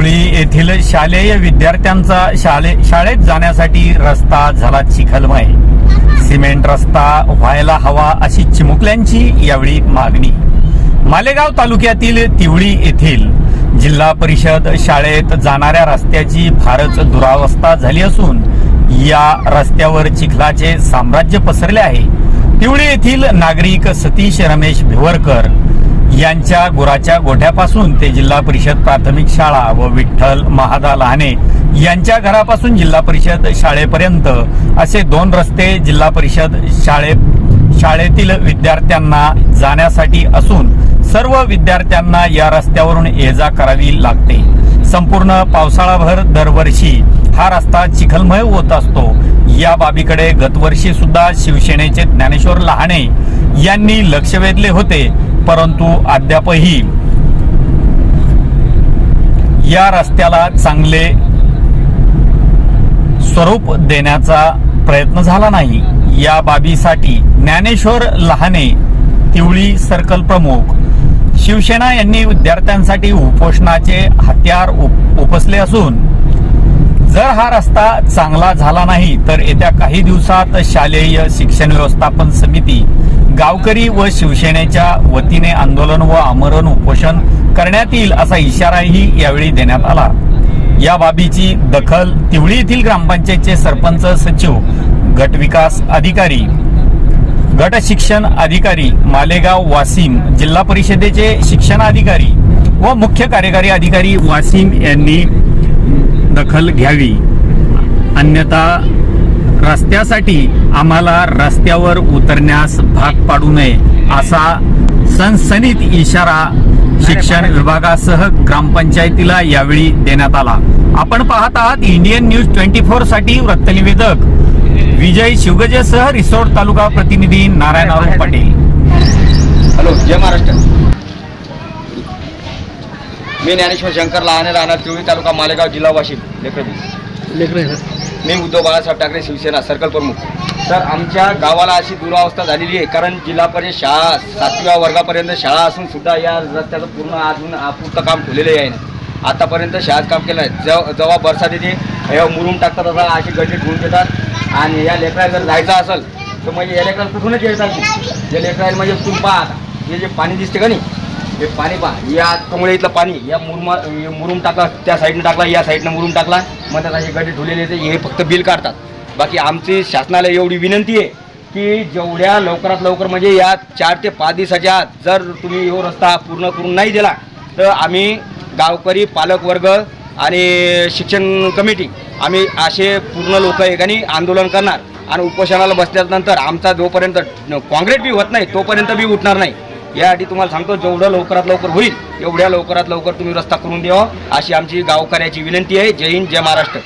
शालेय विद्यार्थ्यांचा शाळे शाळेत जाण्यासाठी रस्ता झाला चिखलमय. सिमेंट रस्ता व्हायला हवा अशी चिमुकल्यांची यावेळी मागणी. मालेगाव तालुक्यातील तिवळी येथील जिल्हा परिषद शाळेत जाणाऱ्या रस्त्याची फारच दुरावस्था झाली असून या रस्त्यावर चिखलाचे साम्राज्य पसरले आहे. तिवळी येथील नागरिक सतीश रमेश भिवरकर यांच्या गुराच्या गोठ्यापासून ते जिल्हा परिषद प्राथमिक शाळा व विठ्ठल महादा लहाने यांच्या घरापासून जिल्हा परिषद शाळेपर्यंत असे दोन रस्ते जिल्हा परिषद शाळे शाळेतील विद्यार्थ्यांना जाण्यासाठी असून सर्व विद्यार्थ्यांना या रस्त्यावरून ये जा करावी लागते. संपूर्ण पावसाळाभर दरवर्षी हा रस्ता चिखलमय होत असतो. या बाबीकडे गतवर्षी सुद्धा शिवसेनेचे ज्ञानेश्वर लहाने यांनी लक्ष वेधले होते. परंतु अद्यापही या रस्त्याला चांगले स्वरूप देण्याचा प्रयत्न झाला नाही. या बाबीसाठी ज्ञानेश्वर लहाने तिवळी सर्कल प्रमुख शिवसेना यांनी विद्यार्थ्यांसाठी उपोषणाचे हत्यार उपसले असून जर हा रस्ता चांगला झाला नाही तर येत्या काही दिवसात शालेय शिक्षण व्यवस्थापन समिती गावकरी व शिवसेनेच्या वतीने आंदोलन व आमरण उपोषण करण्यात येईल असा इशाराही यावेळी देण्यात आला. या बाबीची दखल तिवळी येथील ग्रामपंचायतचे सरपंच सचिव गटविकास अधिकारी गट शिक्षण अधिकारी मालेगाव वासिम जिल्हा परिषदेचे शिक्षण अधिकारी व मुख्य कार्यकारी अधिकारी वासिम यांनी दखल घ्यावी. अन्यथा रस्त्यासाठी आम्हाला रस्त्यावर उतरण्यास भाग पाडू नये असा सनसनीत इशारा शिक्षण विभागासह ग्रामपंचायतीला यावेळी देण्यात आला. आपण पाहत आहात इंडियन न्यूज ट्वेंटी फोरसाठी वृत्तनिवेदक विजय शिवगजेसह रिसोड तालुका प्रतिनिधी नारायण अरुण पाटील. हॅलो जय महाराष्ट्र. मी ज्ञानेश्वर शंकर लहाने राहणार तिवळी तालुका मालेगाव जिल्हा वाशिम लेकरदी मी उद्धव बाळासाहेब ठाकरे शिवसेना सर्कल प्रमुख. तर आमच्या गावाला अशी दुरावस्था झालेली आहे कारण जिल्हा परिषद शाळा सातव्या वर्गापर्यंत शाळा असून सुद्धा या रस्त्याचं पूर्ण अजून आपुरतं काम ठेवलेले आहे. आतापर्यंत शाळेत काम केलं आहे जेव्हा जेव्हा बरसात येते तेव्हा मुरुम टाकतात असा अशी गड्डी ठेवून देतात. आणि या लेकराला जर जायचं असेल तर म्हणजे या लेकराला कुठूनच येतात या लेकराला म्हणजे तुम्ही पहा हे जे पाणी दिसते का नाही? हे पाणी पहा या कमळे इथलं पाणी या मुरुमा मुरुम टाकला त्या साईडनं टाकला या साईडनं मुरुम टाकला. मग त्यात असे गड्डे ठुलेले ते हे फक्त बिल काढतात. बाकी आमची शासनाला एवढी विनंती आहे की जेवढ्या लवकरात लवकर म्हणजे या चार ते पाच दिवसाच्या आत जर तुम्ही यो रस्ता पूर्ण करून नाही दिला तर आम्ही गावकरी पालकवर्ग आणि शिक्षण कमिटी आम्ही असे पूर्ण लोक एकाने आंदोलन करणार. आणि उपोषणाला बसल्यानंतर आमचा जोपर्यंत काँग्रेस बी होत नाही तोपर्यंत बी उठणार नाही. यासाठी तुम्हाला सांगतो जेवढं लवकरात लवकर होईल एवढ्या लवकरात लवकर तुम्ही रस्ता करून द्यावा. अशी आमची गावकऱ्याची विनंती आहे. जय हिंद जय महाराष्ट्र.